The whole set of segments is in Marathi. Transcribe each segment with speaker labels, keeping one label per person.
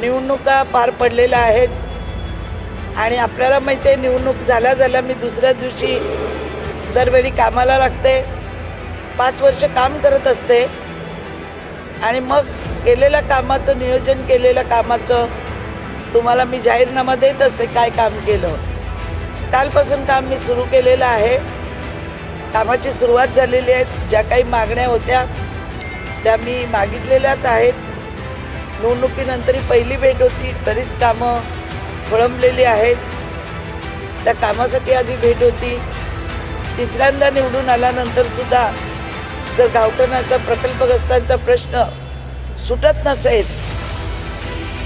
Speaker 1: निवडणुका पार पडलेल्या आहेत. आणि आपल्याला माहिती आहे निवडणूक झाल्या झाल्या मी दुसऱ्या दिवशी दरवेळी कामाला लागते. पाच वर्ष काम करत असते. आणि मग केलेल्या कामाचं नियोजन केलेल्या कामाचं तुम्हाला मी जाहीरनामा देत असते काय काम केलं. कालपासून काम मी सुरू केलेलं आहे. कामाची सुरुवात झालेली आहे. ज्या काही मागण्या होत्या त्या मी मागितलेल्याच आहेत. निवडणुकीनंतर ही पहिली भेट होती बरीच कामं खोळंबलेली आहेत. त्या कामासाठी आज ही भेट होती. तिसऱ्यांदा निवडून आल्यानंतर सुद्धा जर गावठणाचा प्रकल्पग्रस्तांचा प्रश्न सुटत नसेल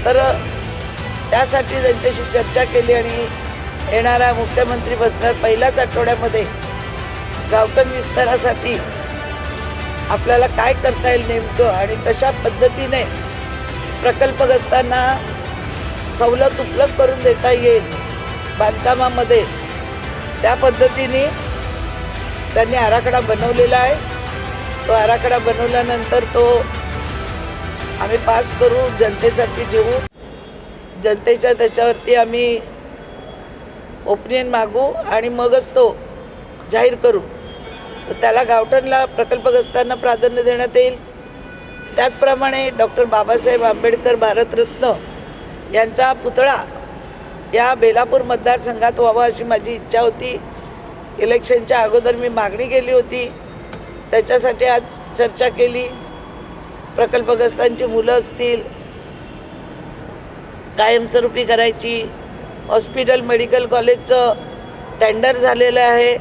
Speaker 1: तर त्यासाठी त्यांच्याशी चर्चा केली आणि येणारा मुख्यमंत्री बसणार पहिल्याच आठवड्यामध्ये गावठण विस्तारासाठी आपल्याला काय करता येईल नेमकं आणि कशा पद्धतीने प्रकल्पग्रस्तांना सवलत उपलब्ध करून देता येईल बांधकामामध्ये. त्या पद्धतीने त्यांनी आराखडा बनवलेला आहे. तो आराखडा बनवल्यानंतर तो आम्ही पास करू जनतेसाठी देऊ. जनतेच्या त्याच्यावरती आम्ही ओपिनियन मागू आणि मगच तो जाहीर करू. तर त्याला गावठणला प्रकल्पग्रस्तांना प्राधान्य देण्यात येईल. त्याचप्रमाणे डॉक्टर बाबासाहेब आंबेडकर भारतरत्न यांचा पुतळा या बेलापूर मतदारसंघात व्हावा अशी माझी इच्छा होती. इलेक्शनच्या अगोदर मी मागणी केली होती. त्याच्यासाठी आज चर्चा केली. प्रकल्पग्रस्तांची मुलं असतील कायमस्वरूपी करायची. हॉस्पिटल मेडिकल कॉलेजचं टेंडर झालेलं आहे.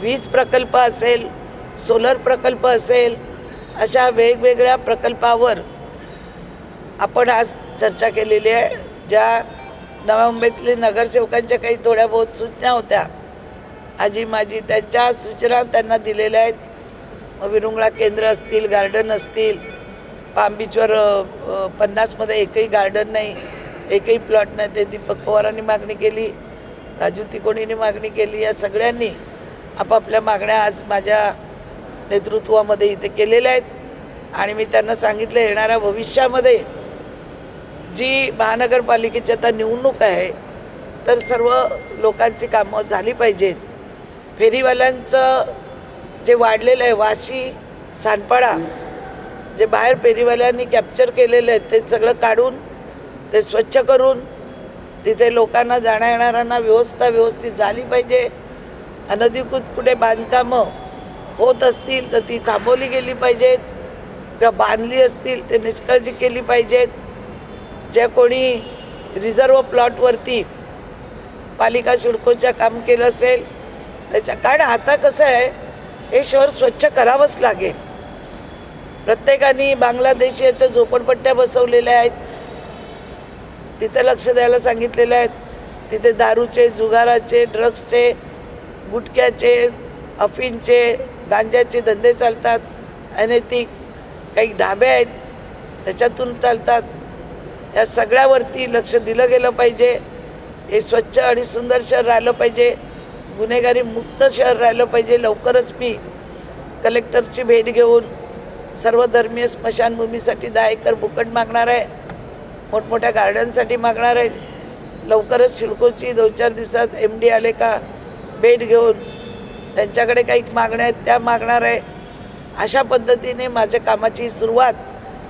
Speaker 1: वीज प्रकल्प असेल सोलर प्रकल्प असेल अशा वेगवेगळ्या प्रकल्पावर आपण आज चर्चा केलेली आहे ज्या नव्या मुंबईतल्या नगरसेवकांच्या काही थोड्या बहुत सूचना होत्या. आजी माझी त्यांच्या सूचना त्यांना दिलेल्या आहेत. विरुंगळा केंद्र असतील गार्डन असतील पाम बीचवर पन्नासमध्ये एकही गार्डन नाही एकही प्लॉट नाही ते दीपक पवारांनी मागणी केली राजू तिकोणीने मागणी केली या सगळ्यांनी आपापल्या मागण्या आज माझ्या नेतृत्वामध्ये इथे केलेले आहेत. आणि मी त्यांना सांगितलं येणाऱ्या भविष्यामध्ये जी महानगरपालिकेची आता निवडणूक आहे तर सर्व लोकांची कामं झाली पाहिजेत. फेरीवाल्यांचं जे वाढलेलं आहे वाशी सांडपाडा जे बाहेर फेरीवाल्यांनी कॅप्चर केलेलं आहे ते सगळं काढून ते स्वच्छ करून तिथे लोकांना जाण्या येणाऱ्यांना व्यवस्था व्यवस्थित झाली पाहिजे. अनधिकृत कुठे बांधकामं होत असतील तर ती थांबवली गेली पाहिजेत. किंवा बांधली असतील ते निष्काळजी केली पाहिजेत. जे कोणी रिझर्व प्लॉटवरती पालिका शिडकोच्या काम केलं असेल त्याच्या कारण आता कसं आहे हे शहर स्वच्छ करावंच लागेल. प्रत्येकाने बांगलादेशीच्या झोपडपट्ट्या बसवलेल्या आहेत. तिथे लक्ष द्यायला सांगितलेल्या आहेत. तिथे दारूचे जुगाराचे ड्रग्सचे गुटख्याचे अफीनचे गांजाचे धंदे चालतात अनैतिक काही ढाबे आहेत त्याच्यातून चालतात. या सगळ्यावरती लक्ष दिलं गेलं पाहिजे. हे स्वच्छ आणि सुंदर शहर राहिलं पाहिजे. गुन्हेगारी मुक्त शहर राहिलं पाहिजे. लवकरच मी कलेक्टरची भेट घेऊन सर्व धर्मीय स्मशानभूमीसाठी दहा एकर बुकट मागणार आहे. मोठमोठ्या गार्डनसाठी मागणार आहे. लवकरच शिडकोची दोन चार दिवसात एम डी आले का भेट घेऊन त्यांच्याकडे काही मागण्या आहेत त्या मागणार आहे. अशा पद्धतीने माझ्या कामाची सुरुवात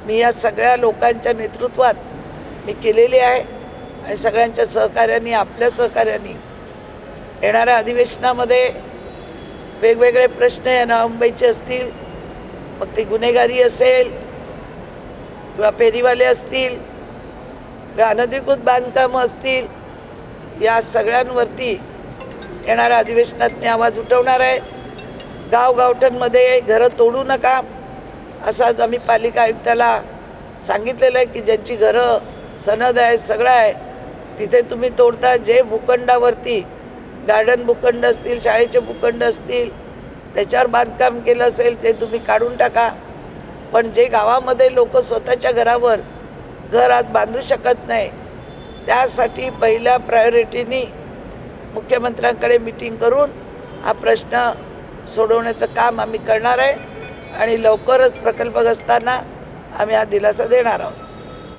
Speaker 1: मी या सगळ्या लोकांच्या नेतृत्वात मी केलेली आहे आणि सगळ्यांच्या सहकार्याने आपल्या सहकार्याने येणाऱ्या अधिवेशनामध्ये वेगवेगळे प्रश्न या मुंबईचे असतील मग ती गुन्हेगारी असेल किंवा फेरीवाले असतील किंवा अनधिकृत बांधकामं असतील या सगळ्यांवरती येणाऱ्या अधिवेशनात मी आवाज उठवणार आहे. गावगावठणमध्ये घरं तोडू नका. असं आज आम्ही पालिका आयुक्ताला सांगितलेलं आहे की ज्यांची घरं सनद आहे सगळं आहे तिथे तुम्ही तोडता. जे भूखंडावरती गार्डन भूखंड असतील शाळेचे भूखंड असतील त्याच्यावर बांधकाम केलं असेल ते तुम्ही काढून टाका. पण जे गावामध्ये लोक स्वतःच्या घरावर घर आज बांधू शकत नाही त्यासाठी पहिल्या प्रायोरिटीनी मुख्यमंत्र्यांकडे मिटिंग करून हा प्रश्न सोडवण्याचं काम आम्ही करणार आहे आणि लवकरच प्रकल्पग्रस्तांना आम्ही हा दिलासा देणार आहोत.